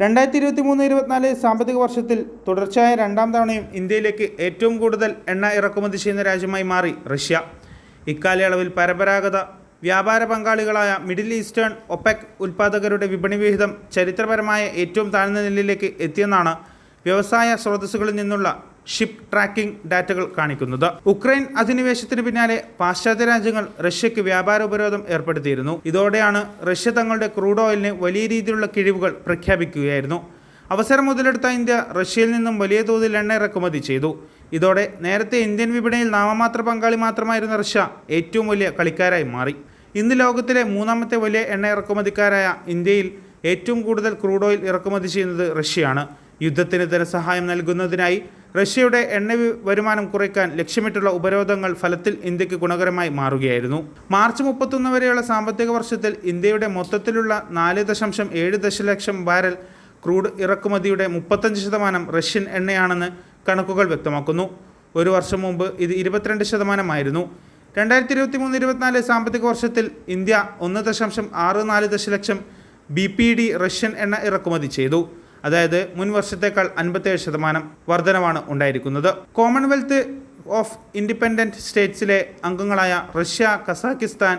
രണ്ടായിരത്തി ഇരുപത്തി മൂന്ന് ഇരുപത്തിനാല് സാമ്പത്തിക വർഷത്തിൽ തുടർച്ചയായ രണ്ടാം തവണയും ഇന്ത്യയിലേക്ക് ഏറ്റവും കൂടുതൽ എണ്ണ ഇറക്കുമതി ചെയ്യുന്ന രാജ്യമായി മാറി റഷ്യ. ഇക്കാലയളവിൽ പരമ്പരാഗത വ്യാപാര പങ്കാളികളായ മിഡിൽ ഈസ്റ്റേൺ ഒപെക് ഉൽപ്പാദകരുടെ വിപണി വിഹിതം ചരിത്രപരമായ ഏറ്റവും താഴ്ന്ന നിലയിലേക്ക് എത്തിയെന്നാണ് വ്യവസായ സ്രോതസ്സുകളിൽ നിന്നുള്ള ഷിപ്പ് ട്രാക്കിംഗ് ഡാറ്റകൾ കാണിക്കുന്നത്. ഉക്രൈൻ അധിനിവേശത്തിന് പിന്നാലെ പാശ്ചാത്യ രാജ്യങ്ങൾ റഷ്യക്ക് വ്യാപാര ഉപരോധം ഏർപ്പെടുത്തിയിരുന്നു. ഇതോടെയാണ് റഷ്യ തങ്ങളുടെ ക്രൂഡ് ഓയിലിന് വലിയ രീതിയിലുള്ള കിഴിവുകൾ പ്രഖ്യാപിക്കുകയായിരുന്നു. അവസരം മുതലെടുത്ത ഇന്ത്യ റഷ്യയിൽ നിന്നും വലിയ തോതിൽ എണ്ണ ഇറക്കുമതി ചെയ്തു. ഇതോടെ നേരത്തെ ഇന്ത്യൻ വിപണിയിൽ നാമമാത്ര പങ്കാളി മാത്രമായിരുന്ന റഷ്യ ഏറ്റവും വലിയ കളിക്കാരായി മാറി. ഇന്ന് ലോകത്തിലെ മൂന്നാമത്തെ വലിയ എണ്ണ ഇറക്കുമതിക്കാരായ ഇന്ത്യയിൽ ഏറ്റവും കൂടുതൽ ക്രൂഡ് ഓയിൽ ഇറക്കുമതി ചെയ്യുന്നത് റഷ്യയാണ്. യുദ്ധത്തിന് ധനസഹായം നൽകുന്നതിനായി റഷ്യയുടെ എണ്ണ വരുമാനം കുറയ്ക്കാൻ ലക്ഷ്യമിട്ടുള്ള ഉപരോധങ്ങൾ ഫലത്തിൽ ഇന്ത്യയ്ക്ക് ഗുണകരമായി മാറുകയായിരുന്നു. മാർച്ച് മുപ്പത്തൊന്ന് വരെയുള്ള സാമ്പത്തിക വർഷത്തിൽ ഇന്ത്യയുടെ മൊത്തത്തിലുള്ള നാല് ദശാംശം ഏഴ് ദശലക്ഷം ബാരൽ ക്രൂഡ് ഇറക്കുമതിയുടെ മുപ്പത്തഞ്ച് ശതമാനം റഷ്യൻ എണ്ണയാണെന്ന് കണക്കുകൾ വ്യക്തമാക്കുന്നു. ഒരു വർഷം മുമ്പ് ഇത് ഇരുപത്തിരണ്ട് ശതമാനമായിരുന്നു. രണ്ടായിരത്തി ഇരുപത്തി മൂന്ന് ഇരുപത്തിനാല് സാമ്പത്തിക വർഷത്തിൽ ഇന്ത്യ ഒന്ന് ദശാംശം ആറ് നാല് ദശലക്ഷം ബി പി ഡി റഷ്യൻ എണ്ണ ഇറക്കുമതി ചെയ്തു. അതായത് മുൻ വർഷത്തേക്കാൾ അൻപത്തേഴ് ശതമാനം വർധനവാണ് ഉണ്ടായിരിക്കുന്നത്. കോമൺവെൽത്ത് ഓഫ് ഇൻഡിപെൻഡന്റ് സ്റ്റേറ്റ്സിലെ അംഗങ്ങളായ റഷ്യ കസാക്കിസ്ഥാൻ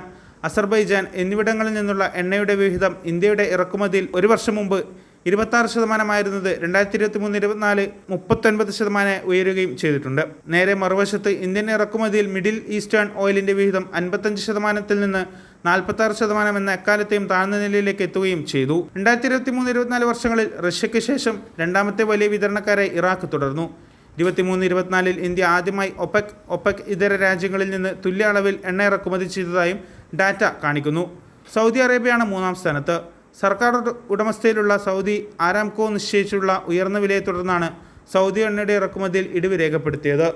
അസർബൈജാൻ എന്നിവിടങ്ങളിൽ നിന്നുള്ള എണ്ണയുടെ വിഹിതം ഇന്ത്യയുടെ ഇറക്കുമതിയിൽ ഒരു വർഷം മുമ്പ് ഇരുപത്താറ് ശതമാനമായിരുന്നത് രണ്ടായിരത്തി ഇരുപത്തി മൂന്ന് ഇരുപത്തിനാല് മുപ്പത്തൊൻപത് ശതമാനം ഉയരുകയും ചെയ്തിട്ടുണ്ട്. നേരെ മറുവശത്ത് ഇന്ത്യൻ ഇറക്കുമതിയിൽ മിഡിൽ ഈസ്റ്റേൺ ഓയിലിന്റെ വിഹിതം അൻപത്തഞ്ച് ശതമാനത്തിൽ നിന്ന് നാൽപ്പത്തി ആറ് ശതമാനം എന്ന എക്കാലത്തെയും താഴ്ന്ന നിലയിലേക്ക് എത്തുകയും ചെയ്തു. രണ്ടായിരത്തി ഇരുപത്തി മൂന്ന് ഇരുപത്തിനാല് വർഷങ്ങളിൽ റഷ്യയ്ക്ക് ശേഷം രണ്ടാമത്തെ വലിയ വിതരണക്കാരായി ഇറാഖ് തുടർന്നു. ഇരുപത്തിമൂന്ന് ഇരുപത്തിനാലിൽ ഇന്ത്യ ആദ്യമായി ഒപെക് ഒപെക് ഇതര രാജ്യങ്ങളിൽ നിന്ന് തുല്യ അളവിൽ എണ്ണ ഇറക്കുമതി ചെയ്തതായും ഡാറ്റ കാണിക്കുന്നു. സൗദി അറേബ്യയാണ് മൂന്നാം സ്ഥാനത്ത്. സർക്കാർ ഉടമസ്ഥയിലുള്ള സൗദി ആരാംകോ നിശ്ചയിച്ചുള്ള ഉയർന്ന വിലയെ തുടർന്നാണ് സൗദി എണ്ണയുടെ ഇറക്കുമതിയിൽ ഇടിവ് രേഖപ്പെടുത്തിയത്.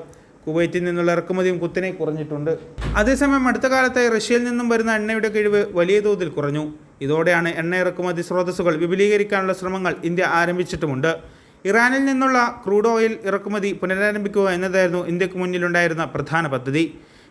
കുവൈറ്റിൽ നിന്നുള്ള ഇറക്കുമതിയും കുത്തനെ കുറഞ്ഞിട്ടുണ്ട്. അതേസമയം അടുത്ത കാലത്തായി റഷ്യയിൽ നിന്നും വരുന്ന എണ്ണയുടെ കിഴിവ് വലിയ തോതിൽ കുറഞ്ഞു. ഇതോടെയാണ് എണ്ണ ഇറക്കുമതി സ്രോതസ്സുകൾ വിപുലീകരിക്കാനുള്ള ശ്രമങ്ങൾ ഇന്ത്യ ആരംഭിച്ചിട്ടുമുണ്ട്. ഇറാനിൽ നിന്നുള്ള ക്രൂഡ് ഓയിൽ ഇറക്കുമതി പുനരാരംഭിക്കുക എന്നതായിരുന്നു ഇന്ത്യയ്ക്ക് മുന്നിലുണ്ടായിരുന്ന പ്രധാന പദ്ധതി.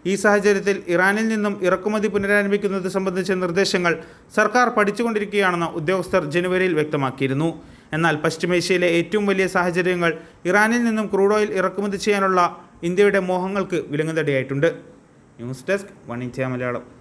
ഈ സാഹചര്യത്തിൽ ഇറാനിൽ നിന്നും ഇറക്കുമതി പുനരാരംഭിക്കുന്നത് സംബന്ധിച്ച നിർദ്ദേശങ്ങൾ സർക്കാർ പഠിച്ചുകൊണ്ടിരിക്കുകയാണെന്ന് ഉദ്യോഗസ്ഥർ ജനുവരിയിൽ വ്യക്തമാക്കിയിരുന്നു. എന്നാൽ പശ്ചിമേഷ്യയിലെ ഏറ്റവും വലിയ സാഹചര്യങ്ങൾ ഇറാനിൽ നിന്നും ക്രൂഡ് ഓയിൽ ഇറക്കുമതി ചെയ്യാനുള്ള ഇന്ത്യയുടെ മോഹങ്ങൾക്ക് വിലങ്ങുതടിയായിട്ടുണ്ട്. News desk one India Malayalam.